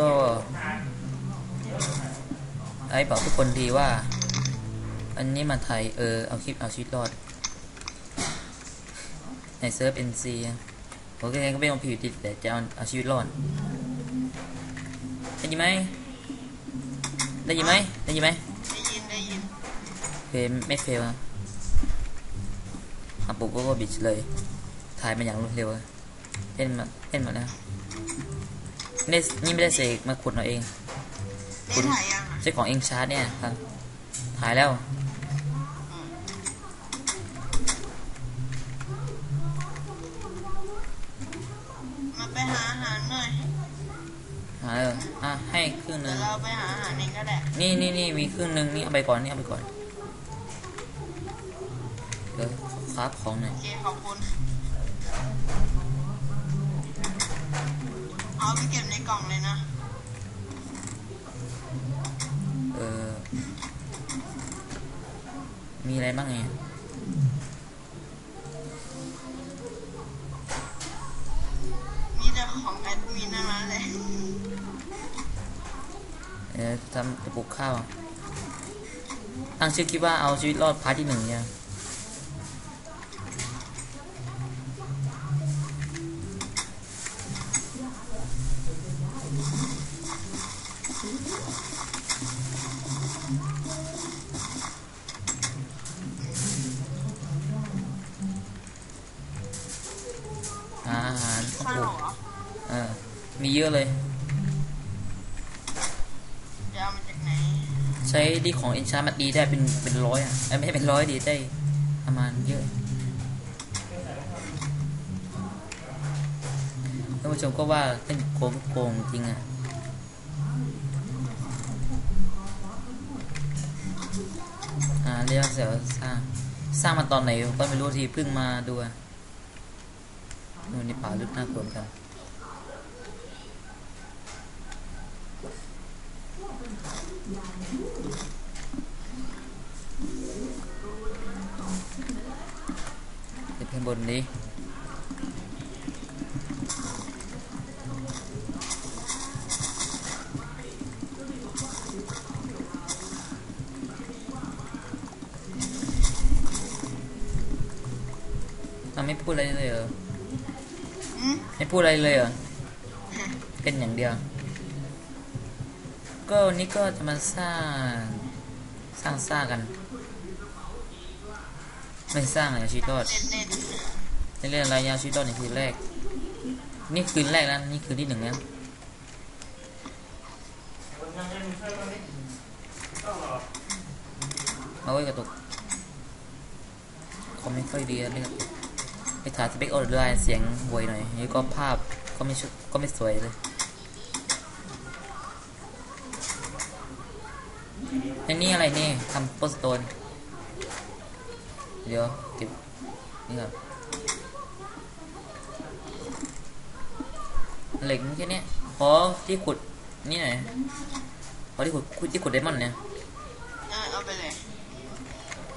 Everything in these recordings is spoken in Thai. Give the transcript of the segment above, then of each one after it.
ก็ไอ้บอกทุกคนดีว่า อันนี้มาไทยเออ เอาคลิปเอาชีวิตรอด ในเซิร์ฟเอ็นซีโอเคก็เป็นของผิวติดแต่จะเอาเอาชีวิตรอด ได้ยินไหม ได้ยินไหม ได้ยินไหมได้ยิน ได้ยินเพลไม่เฟลอะอะปุ๊บก็บิดเลย ถ่ายมาอย่างรวดเร็วอะเล่นมาเล่นหมดแล้ว ไม่ได้นี่ไม่ได้เสกมาขุดเอาเองได้ถ่ายยังอะใช้ของเองชาร์จเนี่ยครับถ่ายแล้ว มาไปหาอาหารหน่อยหาเอออะให้ครึ่งหเดี๋นึ่ยวงเราไปหาอาหารเองก็ได้นี่นี่นี่มีครึ่งหนึ่งนี่เอาไปก่อนนี่เอาไปก่อนเดี๋ยวคราฟของหน่อย โอเคขอบคุณ เอาไปเก็บในกล่องเลยนะ เออ มีอะไรบ้างไงมีแต่ของแอดมินทั้งนั้นเลยเออทำจะปลูกข้าว ตั้งชื่อคิดว่าเอาชีวิตรอดพาร์ทที่หนึ่งเนี่ย หาอาหารต้องข้าปวลูกเหรอเออมีเยอะเลยจะเอามาจากไหนใช้ดีของเอนชาร์มันดีได้เป็นเป็นร้อยอะเอ้ยไม่ใช่เป็นร้อยดีได้ประมาณเยอะท่านผู้ชมก็ว่าเล่นโกงโกงจริงอะอ่าเรียกเสียสร้างสร้างมาตอนไหนก็ไม่รู้ทีเพิ่งมาดูอะ นู่นนี่ป่าลึกน่ากลัวกันเดี๋ยวเพิ่มบนนี้ไม่พูดอะไรเลยเหรอ พูดอะไรเลยเหรอเป็นอย่างเดียว ก็วันนี้ก็จะมาสร้าง สร้างสร้างกัน ไม่สร้างอะไรชีวิตรอดเล่นเล่นในเรื่อะไรยาวชีวิตรอดในคืนแรก นี่คืนแรกแล้วนี่คืนที่หนึ่งแล้วเอาไว้กระตุกคอมไม่ค่อยดีแล้วเลยกระตุก ไปถ่ายสเปคออเดอร์เสียงห่วยหน่อยนี่ก็ภาพก็ไม่ชุก็ไม่สวยเลยในนี่อะไรนี่ทำโปสโตนเดี๋ยวเก็บนี่ก่อนเหล็กแค่เนี้ยขอที่ขุดนี่หน่อยขอที่ขุดขุดที่ขุดไดมอนด์เนี่ยเออเอาไปเลย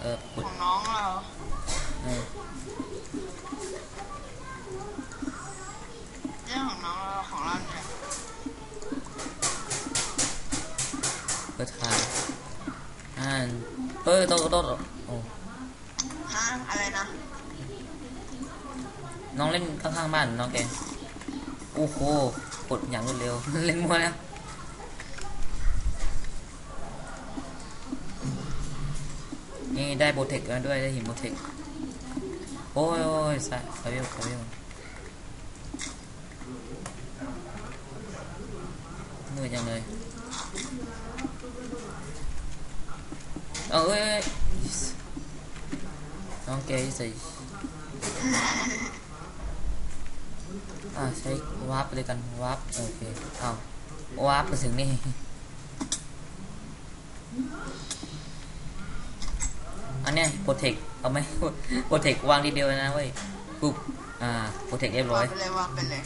เออขุดของน้องเรา เออ เรื่องของน้องเราของเราเนี่ย เพื่อทานอ่านเออโตโตโตโอ้ฮะอะไรนะ น้องเล่นข้างๆบ้านน้องแกโอ้โหกดอย่างรวดเร็ว เล่นมัวแล้วนี่ได้โบเทคมาด้วยได้หินโบเทคโอ้ยโอ้ยใส่คาเวลคาเวลเหนื่อยจังเลย เอาเอ้ยเอ้ยน้องแกใส่อ่าใช้วาร์ปไปเลยกันวาร์ปโอเคเอาวาร์ปไปถึงนี่อันเนี้ยโปรเทคเอาไหมโปรเทควางทีเดียวนะเว้ยปุ๊บอ่าโปรเทคเรียบร้อวายงไปเลยวางไปเลย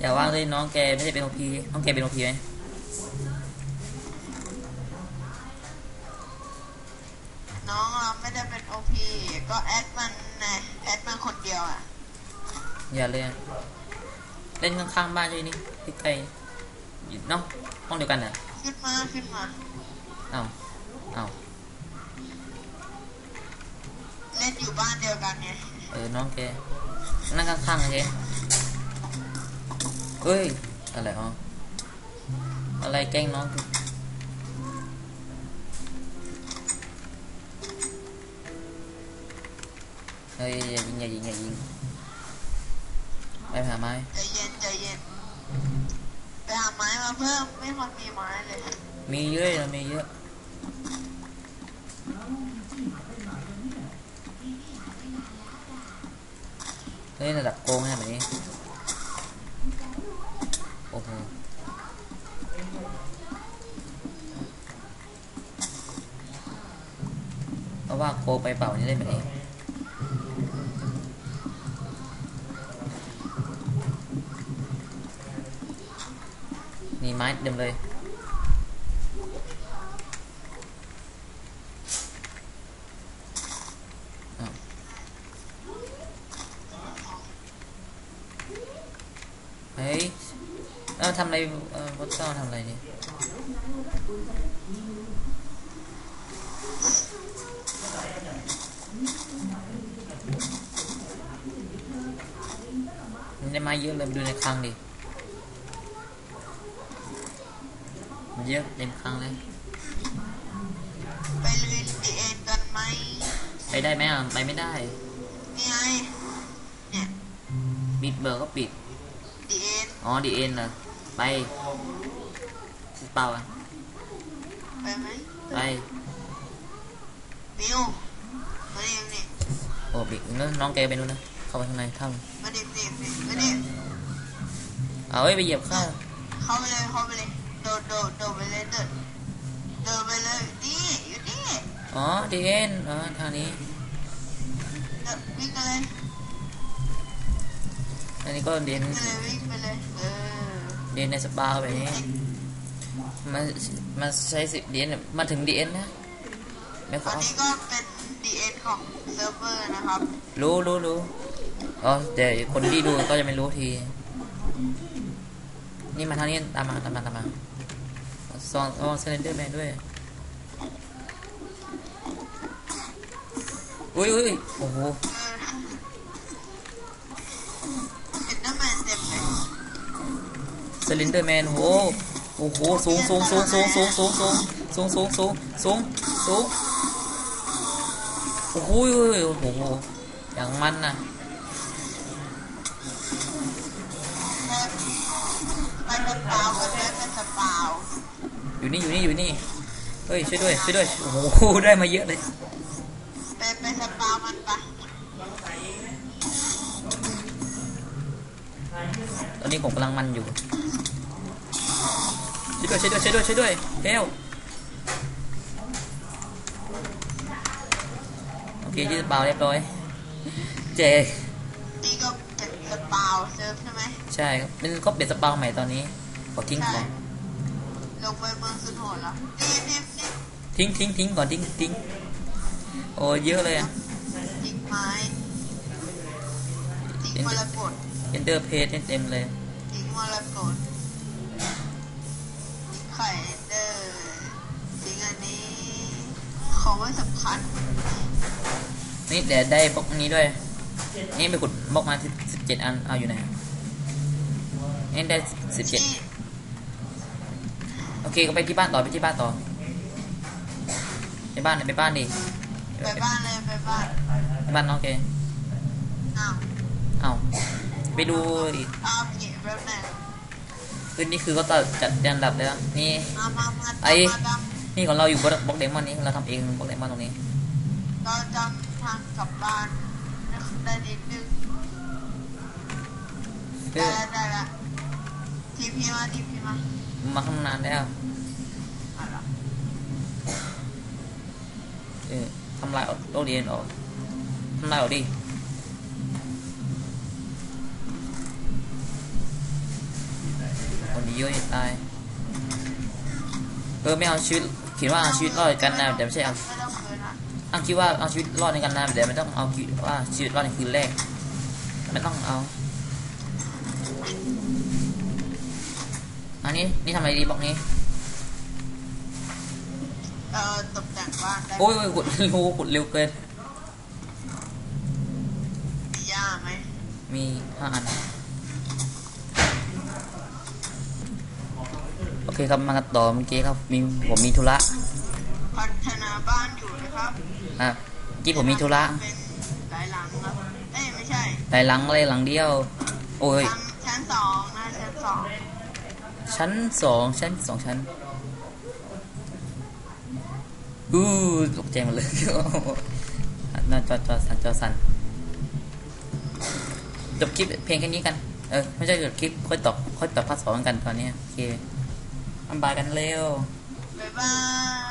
อย่าวางเลยน้องแกไม่ใช่เป็นโอพีน้องแกเป็นโอพีไหม น้องเราไม่ได้เป็นโอพีก็แอดมันนะแอดมันคนเดียวอะ อย่าเลยอะเล่นข้างๆบ้านด้วยนี่ใกล้อยู่เนาะห้องเดียวกันน่ะขึ้นมาขึ้นมาเอ้าเอ้าเล่นอยู่บ้านเดียวกันไงเออน้องแกนั่งข้างๆกันแกเอ้ยอะไรอ๋ออะไรแกล้งน้อง เฮ้ยอย่ายิงอย่ายิงอย่ายิงไปหาไม้ใจเย็นใจเย็นไปหาไม้มาเพิ่มไม่คนมีไม้เลยมีเยอะเรามีเยอะเฮ้ยระดับโกงแค่แบบนี้โอ้โหเพราะว่าโกงไปเปล่านี่ได้แบบนี้นี่ไม้เดิม ni máy đem đây à. à, thăm này vẫn sao thăm này nhỉ? đem mai dưới lên đưa này khăn đi เจ้าทำอะไรเนี่ยมันได้มาเยอะเลยไปดูในคลังดิมันเยอะเต็มคลังเลย ไปลุยดีเอ็นกันไหมไปได้ไหมอะ ไปไม่ได้ นี่ไง เนี่ยปิดเบอร์ก็ปิด ดีเอ็นอ๋อดีเอ็นเหรอ ไปสิเปล่าอะ ไปไหมไปมิวมาดิมนี่โอ้ปิดแล้วน้องแกไปนู่นนะ เข้าไปข้างในถ้มาดิมดิมดิมาดิำเอาไว้ยไปเหยียบข้าวเข้าไปเลยเข้าไปเลย โดดโดดโดดไปเลยเดินเดินไปเลยนี่อยู่นี่อ๋อดีเอ็นอ๋อทางนี้เดินวิ่งไปเลยอันนี้ก็เรียนวิ่งไปเลยวิ่งไปเลยเออเรียนในสปาแบบนี้มันมันใช้สิดีเอ็นมาถึงดีเอ็นนะไม่ขอัอนนี้ก็เป็นดีเอ็นของเซิร์ฟเวอร์นะครับ รู้รู้รู้อ๋อแต่คนที่ดูก็จะไม่รู้ที นี่มาทางนี้ตามมาตามมาตามมา ซองอ๋อเซเลนเดอร์แมนด้วย อุ้ยอุ้ยโอ้โหเอ็นเดอร์แมนเต็มเลนเดอร์แมนโหโอ้โหสูงสูงสูงสูงสูงสูงสูงสูงสูงสูงสูงสูงโอ้โหโอ้โหอย่างมันนะ ไปสปาวก็ได้เป็นสปาว อยู่นี่อยู่นี่อยู่นี่เฮ้ยช่วยด้วยช่วยด้วยโอ้โหได้มาเยอะเลยไปไปสปาวมันปะตอนนี้ผมกำลังมันอยู่ช่วยด้วยช่วยด้วยช่วยด้วยช่วยด้วยเฮลโอเคยืดเปล่าเรียบร้อยเจนี่ก็เป็นสปาวเซิร์ฟใช่ไหมใช่ครับเป็นก็เปลี่ยนสปาใหม่ตอนนี้ขอทิ้งก่อน ลงไปเมืองสุดโหดแล้วนี่นี่นี่ทิ้งทิ้งทิ้งก่อนทิ้งทิ้งโอ้เยอะเลยอะทิ้งไม้ทิ้งมรกตเอนเดอร์เพจเต็มเลยทิ้งมรกตทิ้งไข่เดอร์ทิ้งอันนี้ของไม่สำคัญนี่เดี๋ยวได้บล็อกนี้ด้วย นี่ไปขุดบล็อกมาสิบเจ็ดอัน เอาอยู่ไหนนี่ได้สิบเจ็ดที่โอ เคก็ไปที่บ้านต่อไปที่บ้านต่อไปบ้านไปบ้านดิไปบ้านเลยไปบ้านไปบ้านน้องแกอ้าวเอาไปดูดิอ้าวเก็บแป๊บหนึงคืนนี้คือเขาตัดจัดอันดับเลยนะนี่มามามาไอ้ตามมาตามนี่ของเราอยู่บล็อกบล็อกเดมอนนี้เราทำเองบล็อกเดมอนตรงนี้เราจำทางกลับบ้านได้นิดนึงคืได้อละได้ละ ทีพีมาทีพีมามาข้างนานแล้วเอาละเออทำลายออกโรเรียนออกทำลายออกดิคนนี้เยอะจะตายเออไม่เอาชีวิตคิดว่าเอาชีวิตรอดกันนะแต่ไม่ใช่เอาไม่ต้องคืนนะอ้างคิดว่าเอาชีวิตรอดในกันนะแต่ไม่ต้องเอาคิดว่าชีวิตรอดในคืนแรกไม่ต้องเอาเอันนี้นี่ทำอะไรดีบล็อกนี้เอ่อตกแต่งบ้านได้โอ้ยโอ้ยขุดเร็วขุดเร็วเกิน มีหญ้าไหมมีห้าอัน โอเคครับมากันต่อเมื่อกี้ครับมีผมมีธุระพัฒนาบ้านอยู่นะครับอะเมื่อกี้ผมมีธุระเป็นหลายหลังครับเอ้ยไม่ใช่หลายหลังเลยหลังเดียว โอ้ยชั้นชั้ ชั้นสองชั้นสองชั้นอู้ตกใจหมดเลยนอนจอจอสันจอสันจบคลิปเพลงแค่นี้กัน เออ ไม่ใช่จบคลิป ค่อยตอบค่อยตอบภาคสองกันตอนนี้ โอเคอันบายกันเร็ว บ๊ายบาย